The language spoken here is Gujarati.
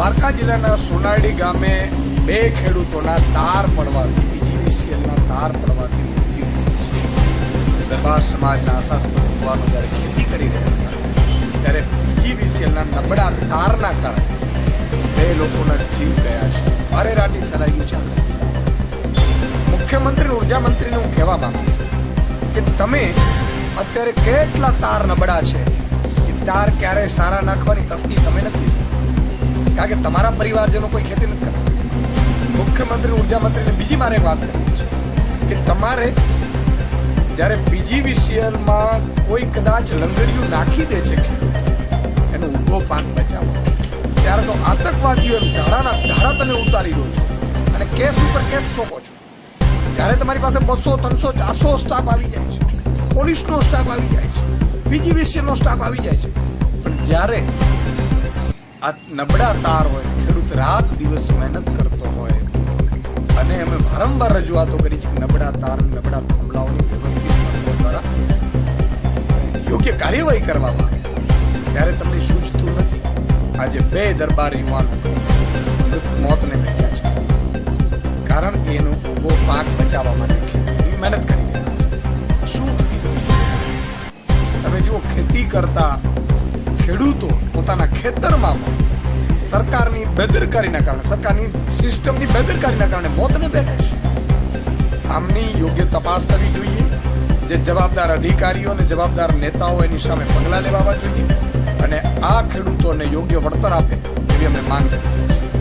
દ્વારકા જિલ્લાના સોનાડી ગામે બે ખેડૂતોના તાર પડવાથી બીજીવીસીએલના તાર પડવાથી મૃત્યુ દરબાર સમાજના આશાસ્પદ યુવાનો જ્યારે ખેતી કરી રહ્યા હતા, ત્યારે બીજીવીસીએલના નબળા તારના કારણે બે લોકોના જીવ ગયા છે. અરેરાટી ફેલાઈ ગઈ છે. મુખ્યમંત્રી ઊર્જા મંત્રીને હું કહેવા માંગુ છું કે તમે અત્યારે કેટલા તાર નબળા છે? તાર ક્યારે સારા નાખવાની તસ્તી તમે નથી કારણ કે તમારા પરિવારજનો કોઈ ખેતી નથી કરતા. મુખ્યમંત્રી ઊર્જા મંત્રીને બીજી મારે વાત કરવી છે કે તમારે જ્યારે પીજીવીસીએલમાં કોઈ કદાચ લંગડિયું નાખી દે છે એનો ઊભો પાક બચાવો. ત્યારે તો આતંકવાદીઓ ધાડાના ધાડા તમે ઉતારી દો છો અને કેસ ઉપર કેસ ઠોકો છો. ત્યારે તમારી પાસે બસો, ત્રણસો, ચારસો સ્ટાફ આવી જાય છે, પોલીસનો સ્ટાફ આવી જાય છે પીજીવીસીએલનો સ્ટાફ આવી જાય છે. પણ જ્યારે આ નબળા તાર હોય, ખેડૂત રાત દિવસ મહેનત કરતો હોય. અને અમે વારંવાર રજૂઆતો કરી છે કે નબળા તાર, નબળા થાંભલાઓની વ્યવસ્થિત દ્વારા યોગ્ય કાર્યવાહી કરવામાં આવે. ત્યારે તમને સૂચતું નથી. આજે બે દરબાર યુવાનો મૃત મોતને ભેટ્યા છે. કારણ કે એનો ઊભો પાક બચાવવા માટે ખેડૂતની મહેનત કરી શું તમે જુઓ, ખેતી કરતા ખેડૂતો પોતાના ખેતરમાં સરકારની બેદરકારીના કારણે, સરકારની સિસ્ટમની બેદરકારીના કારણે મોતને બેઠે છે. આમની યોગ્ય તપાસ થવી જોઈએ, જે જવાબદાર અધિકારીઓ અને જવાબદાર નેતાઓ એની સામે પગલાં લેવા જોઈએ અને આ ખેડૂતોને યોગ્ય વળતર આપે એવી અમે માંગ કરીએ છીએ.